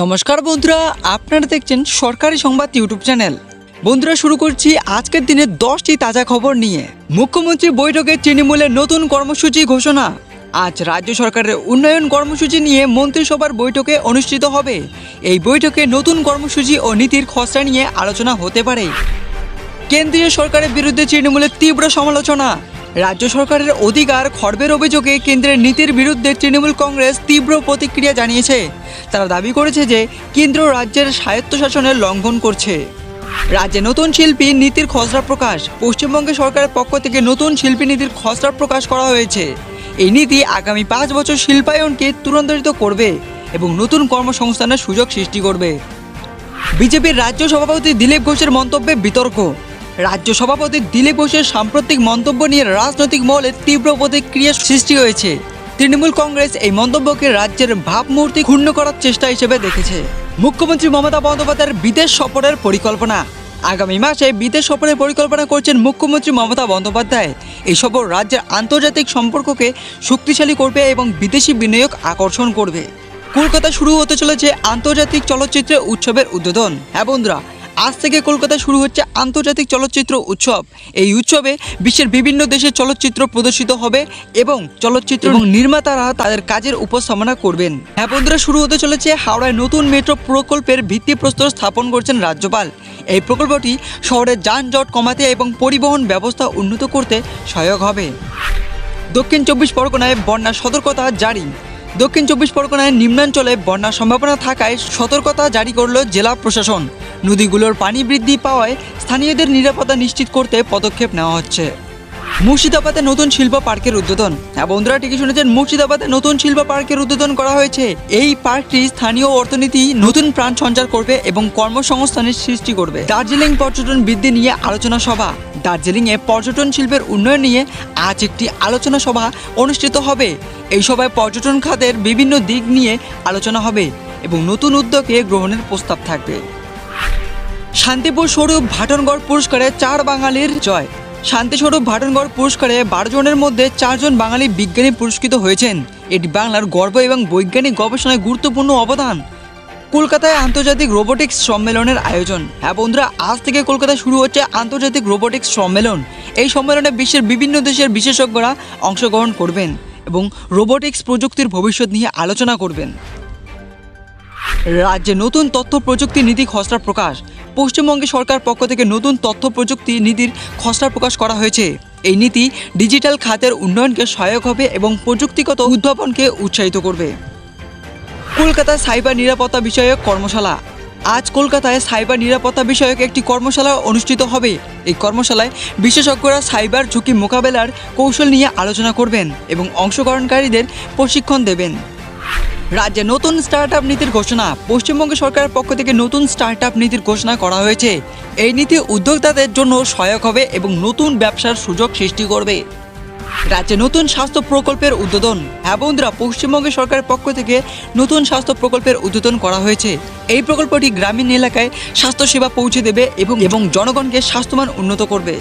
নমস্কার বন্ধুরা, আপনারা দেখছেন সরকারি সংবাদ ইউটিউব চ্যানেল। বন্ধুরা, শুরু করছি আজকের দিনে দশটি তাজা খবর নিয়ে। মুখ্যমন্ত্রী বৈঠকে তৃণমূলের নতুন কর্মসূচি ঘোষণা। আজ রাজ্য সরকারের উন্নয়ন কর্মসূচি নিয়ে মন্ত্রিসভার বৈঠকে অনুষ্ঠিত হবে। এই বৈঠকে নতুন কর্মসূচি ও নীতির খসড়া নিয়ে আলোচনা হতে পারে। কেন্দ্রীয় সরকারের বিরুদ্ধে তৃণমূলের তীব্র সমালোচনা। রাজ্য সরকারের অধিকার খর্বের অভিযোগে কেন্দ্রের নীতির বিরুদ্ধে তৃণমূল কংগ্রেস তীব্র প্রতিক্রিয়া জানিয়েছে। তারা দাবি করেছে যে কেন্দ্র রাজ্যের স্বায়ত্তশাসনের লঙ্ঘন করছে। রাজ্যে নতুন শিল্পী নীতির খসড়া প্রকাশ। পশ্চিমবঙ্গ সরকারের পক্ষ থেকে নতুন শিল্পী নীতির খসড়া প্রকাশ করা হয়েছে। এই নীতি আগামী পাঁচ বছর শিল্পায়নকে তুরন্তরিত করবে এবং নতুন কর্মসংস্থানের সুযোগ সৃষ্টি করবে। বিজেপির রাজ্য সভাপতি দিলীপ ঘোষের মন্তব্যে বিতর্ক। রাজ্য সভাপতি দিলীপ ঘোষের সাম্প্রতিক মন্তব্য নিয়ে রাজনৈতিক মহলে তীব্র প্রতিক্রিয়া সৃষ্টি হয়েছে। তৃণমূল কংগ্রেস এই মন্তব্যকে রাজ্যের ভাবমূর্তি ক্ষুণ্ণ করার চেষ্টা হিসেবে দেখেছে। মুখ্যমন্ত্রী মমতা বন্দ্যোপাধ্যায়ের বিদেশ সফরের পরিকল্পনা। আগামী মাসে বিদেশ সফরের পরিকল্পনা করছেন মুখ্যমন্ত্রী মমতা বন্দ্যোপাধ্যায়। এই সফর রাজ্যের আন্তর্জাতিক সম্পর্ককে শক্তিশালী করবে এবং বিদেশি বিনিয়োগ আকর্ষণ করবে। কলকাতা শুরু হতে চলেছে আন্তর্জাতিক চলচ্চিত্র উৎসবের উদ্বোধন। হ্যাঁ বন্ধুরা আজ থেকে কলকাতায় শুরু হচ্ছে আন্তর্জাতিক চলচ্চিত্র উৎসব। এই উৎসবে বিশ্বের বিভিন্ন দেশের চলচ্চিত্র প্রদর্শিত হবে এবং চলচ্চিত্র এবং নির্মাতারা তাদের কাজের উপস্থাপনা করবেন। হ্যাঁ বন্ধুরা শুরু হতে চলেছে হাওড়ায় নতুন মেট্রো প্রকল্পের ভিত্তিপ্রস্তর স্থাপন করছেন রাজ্যপাল। এই প্রকল্পটি শহরের যানজট কমাতে এবং পরিবহন ব্যবস্থা উন্নত করতে সহায়ক হবে। দক্ষিণ চব্বিশ পরগনায় বন্যা সতর্কতা জারি। দক্ষিণ চব্বিশ পরগনায় নিম্নাঞ্চলে বন্যার সম্ভাবনা থাকায় সতর্কতা জারি করল জেলা প্রশাসন। নদীগুলোর পানি বৃদ্ধি পাওয়ায় স্থানীয়দের নিরাপত্তা নিশ্চিত করতে পদক্ষেপ নেওয়া হচ্ছে। মুর্শিদাবাদে নতুন শিল্প পার্কের উদ্বোধন। হ্যাঁ বন্ধুরা, ঠিকই শুনেছেন, মুর্শিদাবাদে নতুন শিল্প পার্কের উদ্বোধন করা হয়েছে। এই পার্কটি স্থানীয় অর্থনীতি নতুন প্রাণ সঞ্চার করবে এবং কর্মসংস্থানের সৃষ্টি করবে। দার্জিলিং পর্যটন বৃদ্ধি নিয়ে আলোচনা সভা। দার্জিলিংয়ে পর্যটন শিল্পের উন্নয়ন নিয়ে আজ একটি আলোচনা সভা অনুষ্ঠিত হবে। এই সভায় পর্যটন খাতের বিভিন্ন দিক নিয়ে আলোচনা হবে এবং নতুন উদ্যোগে গ্রহণের প্রস্তাব থাকবে। শান্তিপুর স্বরূপ ভাটনগড় পুরস্কারে চার বাঙালির জয়। শান্তিস্বরূপ ভাটনগড় পুরস্কারে বারো জনের মধ্যে চারজন বাঙালি বিজ্ঞানী পুরস্কৃত হয়েছেন। এটি বাংলার গর্ব এবং বৈজ্ঞানিক গবেষণায় গুরুত্বপূর্ণ অবদান। কলকাতায় আন্তর্জাতিক রোবোটিক্স সম্মেলনের আয়োজন। হ্যাঁ বন্ধুরা, আজ থেকে কলকাতায় শুরু হচ্ছে আন্তর্জাতিক রোবোটিক্স সম্মেলন। এই সম্মেলনে বিশ্বের বিভিন্ন দেশের বিশেষজ্ঞরা অংশগ্রহণ করবেন এবং রোবোটিক্স প্রযুক্তির ভবিষ্যৎ নিয়ে আলোচনা করবেন। রাজ্যে নতুন তথ্য প্রযুক্তি নীতি খসড়া প্রকাশ। পশ্চিমবঙ্গে সরকার পক্ষ থেকে নতুন তথ্য প্রযুক্তি নীতির খসড়া প্রকাশ করা হয়েছে। এই নীতি ডিজিটাল খাতের উন্নয়নকে সহায়ক হবে এবং প্রযুক্তিগত উদ্ভাবনকে উৎসাহিত করবে। কলকাতায় সাইবার নিরাপত্তা বিষয়ক কর্মশালা। আজ কলকাতায় সাইবার নিরাপত্তা বিষয়ক একটি কর্মশালা অনুষ্ঠিত হবে। এই কর্মশালায় বিশেষজ্ঞরা সাইবার ঝুঁকি মোকাবেলার কৌশল নিয়ে আলোচনা করবেন এবং অংশগ্রহণকারীদের প্রশিক্ষণ দেবেন। রাজ্যে নতুন স্টার্ট আপ নীতির ঘোষণা। পশ্চিমবঙ্গ সরকারের পক্ষ থেকে নতুন স্টার্ট আপ নীতির ঘোষণা করা হয়েছে। এই নীতি উদ্যোক্তাদের জন্য সহায়ক হবে এবং নতুন ব্যবসার সুযোগ সৃষ্টি করবে। রাজ্যে নতুন স্বাস্থ্য প্রকল্পের উদ্বোধন। হ্যাঁ বন্ধুরা, পশ্চিমবঙ্গ সরকারের পক্ষ থেকে নতুন স্বাস্থ্য প্রকল্পের উদ্বোধন করা হয়েছে। এই প্রকল্পটি গ্রামীণ এলাকায় স্বাস্থ্যসেবা পৌঁছে দেবে এবং এবং জনগণকে স্বাস্থ্যমান উন্নত করবে।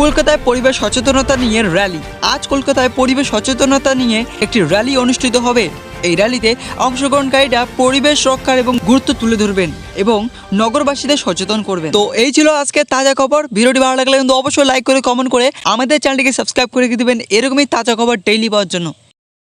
কলকাতায় পরিবেশ সচেতনতা নিয়ে র্যালি আজ কলকাতায় পরিবেশ সচেতনতা নিয়ে একটি র্যালি অনুষ্ঠিত হবে। এই র্যালিতে অংশগ্রহণকারীরা পরিবেশ রক্ষার এবং গুরুত্ব তুলে ধরবেন এবং নগরবাসীদের সচেতন করবেন। তো এই ছিল আজকে তাজা খবর। ভিডিওটি ভালো লাগলে কিন্তু অবশ্যই লাইক করে কমেন্ট করে আমাদের চ্যানেলটিকে সাবস্ক্রাইব করে দিবেন। এরকমই তাজা খবর ডেইলি পাওয়ার জন্য।